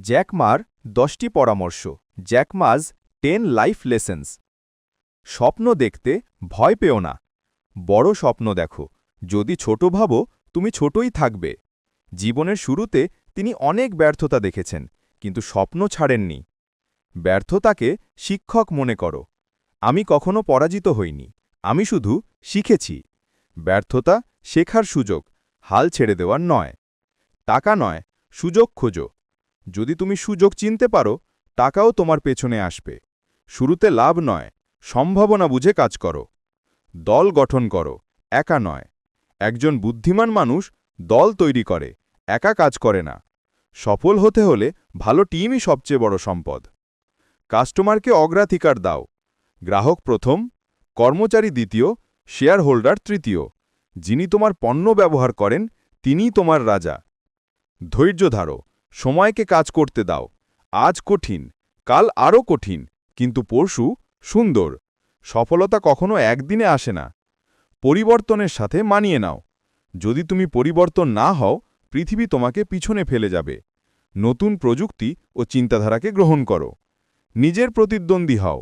জ্যাকমার দশটি পরামর্শ। Jack Ma's ten life lessons. স্বপ্ন দেখতে ভয় পেও না। বড় স্বপ্ন দেখো। যদি ছোট ভাবো, তুমি ছোটই থাকবে। জীবনের শুরুতে তিনি অনেক ব্যর্থতা দেখেছেন, কিন্তু স্বপ্ন ছাড়েননি। ব্যর্থতাকে শিক্ষক মনে করো। আমি কখনো পরাজিত হইনি। আমি শুধু শিখেছি। ব্যর্থতা শেখার সুযোগ। হাল ছেড়ে দেওয়ার নয়। টাকা নয়, সুযোগ খোঁজো। যদি তুমি সুযোগ চিনতে পারো, টাকাও তোমার পেছনে আসবে। শুরুতে লাভ নয়, সম্ভাবনা বুঝে কাজ করো। দল গঠন করো, একা নয়। একজন বুদ্ধিমান মানুষ দল তৈরি করে, একা কাজ করে না। সফল হতে হলে ভালো টিমই সবচেয়ে বড় সম্পদ। কাস্টমারকে অগ্রাধিকার দাও। গ্রাহক প্রথম, কর্মচারী দ্বিতীয় শেয়ার হোল্ডার তৃতীয়। যিনি তোমার পণ্য ব্যবহার করেন, তিনিই তোমার রাজা। ধৈর্য ধারো। সময়কে কাজ করতে দাও। আজ কঠিন, কাল আরও কঠিন, কিন্তু পরশু সুন্দর। সফলতা কখনো একদিনে আসে না। পরিবর্তনের সাথে মানিয়ে নাও। যদি তুমি পরিবর্তন না হও, পৃথিবী তোমাকে পিছনে ফেলে যাবে। নতুন প্রযুক্তি ও চিন্তাধারাকে গ্রহণ করো। নিজের প্রতিদ্বন্দ্বী হও।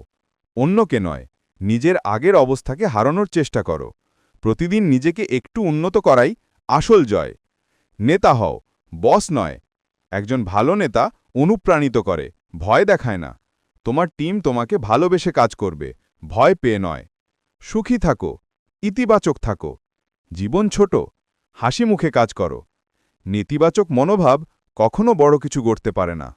অন্যকে নয়, নিজের আগের অবস্থাকে হারানোর চেষ্টা করো। প্রতিদিন নিজেকে একটু উন্নত করাই আসল জয়। নেতা হও, বস নয় একজন ভালো নেতা অনুপ্রাণিত করে, ভয় দেখায় না। তোমার টিম তোমাকে ভালোবেসে কাজ করবে, ভয় পেয়ে নয়। সুখী থাকো, ইতিবাচক থাকো। জীবন ছোট, হাসি মুখে কাজ করো। নেতিবাচক মনোভাব কখনো বড় কিছু গড়তে পারে না।